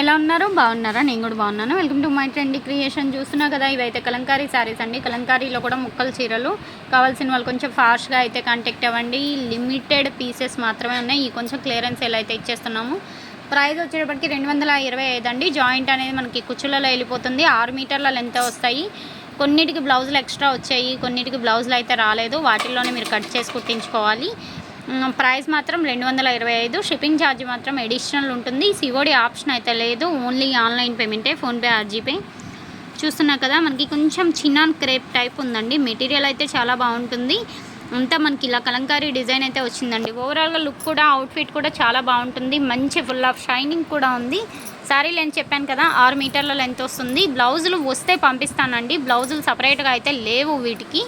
ఎలా ఉన్నారు? బాగున్నారా? నేను కూడా బాగున్నాను. Welcome to my trend creation చూస్తున్నా కదా ఇవైతే కలంకారీ శారీస్ అండి. కలంకారీలో కూడా ముక్కల చీరలు కావాల్సిన వాళ్ళు కొంచెం ఫాస్ట్గా అయితే కాంటాక్ట్ అవ్వండి. లిమిటెడ్ పీసెస్ మాత్రమే ఉన్నాయి. ఈ కొంచెం క్లియరెన్స్ ఎలా అయితే ఇచ్చేస్తున్నాము. ప్రైస్ వచ్చేటప్పటికి రెండు వందల ఇరవై ఐదు అండి. జాయింట్ అనేది మనకి కుచ్చులలో వెళ్ళిపోతుంది. ఆరు మీటర్ల లెంత్ వస్తాయి. కొన్నిటికి బ్లౌజులు ఎక్స్ట్రా వచ్చాయి. కొన్నిటికి బ్లౌజులు అయితే రాలేదు. వాటిల్లోనే మీరు కట్ చేసి కుట్టించుకోవాలి. ప్రైస్ మాత్రం రెండు వందల ఇరవై ఐదు షిప్పింగ్ ఛార్జ్ మాత్రం ఎడిషనల్ ఉంటుంది. సిఓడి ఆప్షన్ అయితే లేదు. ఓన్లీ ఆన్లైన్ పేమెంటే ఫోన్పే ఆర్జీపే చూస్తున్నా కదా మనకి కొంచెం చిన్న క్రేప్ టైప్ ఉందండి. మెటీరియల్ అయితే చాలా బాగుంటుంది. అంతా మనకి ఇలా కలంకారీ డిజైన్ అయితే వచ్చిందండి. ఓవరాల్గా లుక్ కూడా అవుట్ఫిట్ కూడా చాలా బాగుంటుంది. మంచి ఫుల్ ఆఫ్ షైనింగ్ కూడా ఉంది. శారీ లెంత్ చెప్పాను కదా ఆరు మీటర్ల లెంత్ వస్తుంది. బ్లౌజులు వస్తే పంపిస్తానండి. బ్లౌజులు సపరేట్గా అయితే లేవు వీటికి.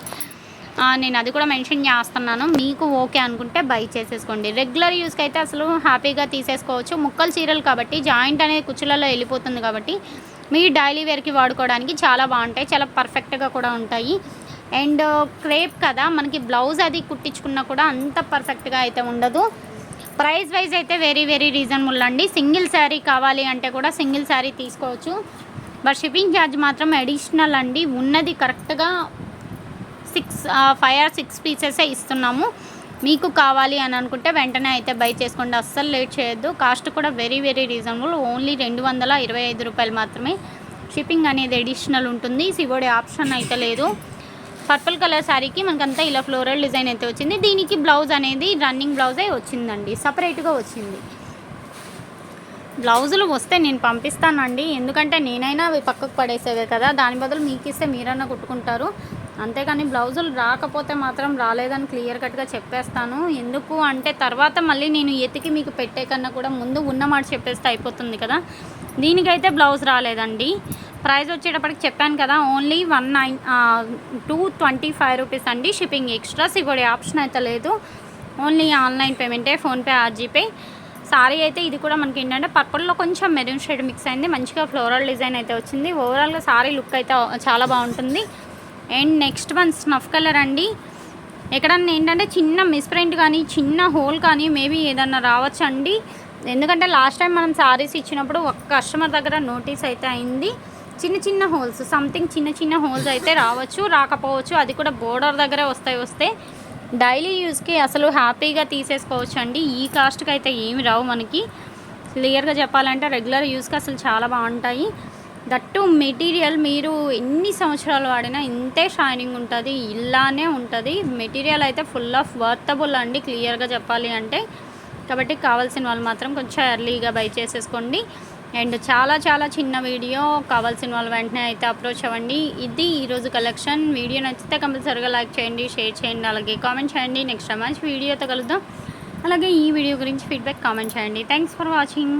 నేను అది కూడా మెన్షన్ చేస్తున్నాను. మీకు ఓకే అనుకుంటే బై చేసేసుకోండి. రెగ్యులర్ యూస్కి అయితే అసలు హ్యాపీగా తీసేసుకోవచ్చు. ముక్కలు చీరలు కాబట్టి జాయింట్ అనేది కుచ్చులలో వెళ్ళిపోతుంది కాబట్టి మీ డైలీ వేర్కి వాడుకోవడానికి చాలా బాగుంటాయి. చాలా పర్ఫెక్ట్గా కూడా ఉంటాయి. అండ్ క్రేప్ uh, కదా మనకి బ్లౌజ్ అది కుట్టించుకున్నా కూడా అంత పర్ఫెక్ట్గా అయితే ఉండదు. ప్రైస్ వైజ్ అయితే వెరీ వెరీ రీజనబుల్ అండి. సింగిల్ శారీ కావాలి అంటే కూడా సింగిల్ శారీ తీసుకోవచ్చు. బట్ షిప్పింగ్ ఛార్జ్ మాత్రం అడిషనల్ అండి. ఉన్నది కరెక్ట్గా సిక్స్ ఫైవ్ ఆర్ సిక్స్ పీసెసే ఇస్తున్నాము. మీకు కావాలి అని అనుకుంటే వెంటనే అయితే బై చేసుకోండి. అస్సలు లేట్ చేయొద్దు. కాస్ట్ కూడా వెరీ వెరీ రీజనబుల్ ఓన్లీ రెండు వందల ఇరవై ఐదు రూపాయలు మాత్రమే. షిప్పింగ్ అనేది అడిషనల్ ఉంటుంది. సివోడి ఆప్షన్ అయితే లేదు. పర్పుల్ కలర్ శారీకి మనకంతా ఇలా ఫ్లోరల్ డిజైన్ అయితే వచ్చింది. దీనికి బ్లౌజ్ అనేది రన్నింగ్ బ్లౌజే వచ్చిందండి. సపరేట్గా వచ్చింది. బ్లౌజులు వస్తే నేను పంపిస్తానండి. ఎందుకంటే నేనైనా అవి పక్కకు పడేసేవే కదా. దాని బదులు మీకు ఇస్తే మీరన్నా కుట్టుకుంటారు. అంతేకాని బ్లౌజులు రాకపోతే మాత్రం రాలేదని క్లియర్ కట్గా చెప్పేస్తాను. ఎందుకు అంటే తర్వాత మళ్ళీ నేను ఎతికి మీకు పెట్టే కన్నా కూడా ముందు ఉన్న మాట చెప్పేస్తే అయిపోతుంది కదా. దీనికైతే బ్లౌజ్ రాలేదండి. ప్రైస్ వచ్చేటప్పటికి చెప్పాను కదా only one nine two twenty five rupees అండి షిప్పింగ్ ఎక్స్ట్రా. ఇవ్వడే ఆప్షన్ అయితే లేదు. ఓన్లీ ఆన్లైన్ పేమెంటే ఫోన్పే ఆర్జీపే. సారీ అయితే ఇది కూడా మనకి ఏంటంటే పర్పుల్లో కొంచెం మెరూన్ షేడ్ మిక్స్ అయింది. మంచిగా ఫ్లోరల్ డిజైన్ అయితే వచ్చింది. ఓవరాల్గా సారీ లుక్ అయితే చాలా బాగుంటుంది. And next one snuff colour అండి. ఎక్కడన్నా ఏంటంటే చిన్న మిస్ప్రింట్ కానీ చిన్న హోల్ కానీ మేబీ ఏదన్నా రావచ్చు అండి ఎందుకంటే లాస్ట్ టైం మనం శారీస్ ఇచ్చినప్పుడు ఒక కస్టమర్ దగ్గర నోటీస్ అయితే అయింది. చిన్న చిన్న హోల్స్ సంథింగ్ చిన్న చిన్న హోల్స్ అయితే రావచ్చు రాకపోవచ్చు. అది కూడా బోర్డర్ దగ్గరే వస్తాయి వస్తే. డైలీ యూస్కి అసలు హ్యాపీగా తీసేసుకోవచ్చు అండి ఈ కాస్ట్కి అయితే ఏమి రావు మనకి. క్లియర్గా చెప్పాలంటే రెగ్యులర్ యూస్కి అసలు చాలా బాగుంటాయి. దట్టు మెటీరియల్ మీరు ఎన్ని సంవత్సరాలు వాడినా ఇంతే షైనింగ్ ఉంటుంది ఇలానే ఉంటుంది. మెటీరియల్ అయితే ఫుల్ ఆఫ్ వర్తబుల్ అండి క్లియర్గా చెప్పాలి అంటే. కాబట్టి కావాల్సిన వాళ్ళు మాత్రం కొంచెం ఎర్లీగా బై చేసేసుకోండి. అండ్ చాలా చాలా చిన్న వీడియో కావాల్సిన వాళ్ళు వెంటనే అయితే అప్రోచ్ అవ్వండి. ఇది ఈరోజు కలెక్షన్ వీడియో నచ్చితే కంపల్సరీగా లైక్ చేయండి షేర్ చేయండి అలాగే కామెంట్ చేయండి. నెక్స్ట్ మంచి వీడియోతో కలుద్దాం. అలాగే ఈ వీడియో గురించి ఫీడ్బ్యాక్ కామెంట్ చేయండి. Thanks for watching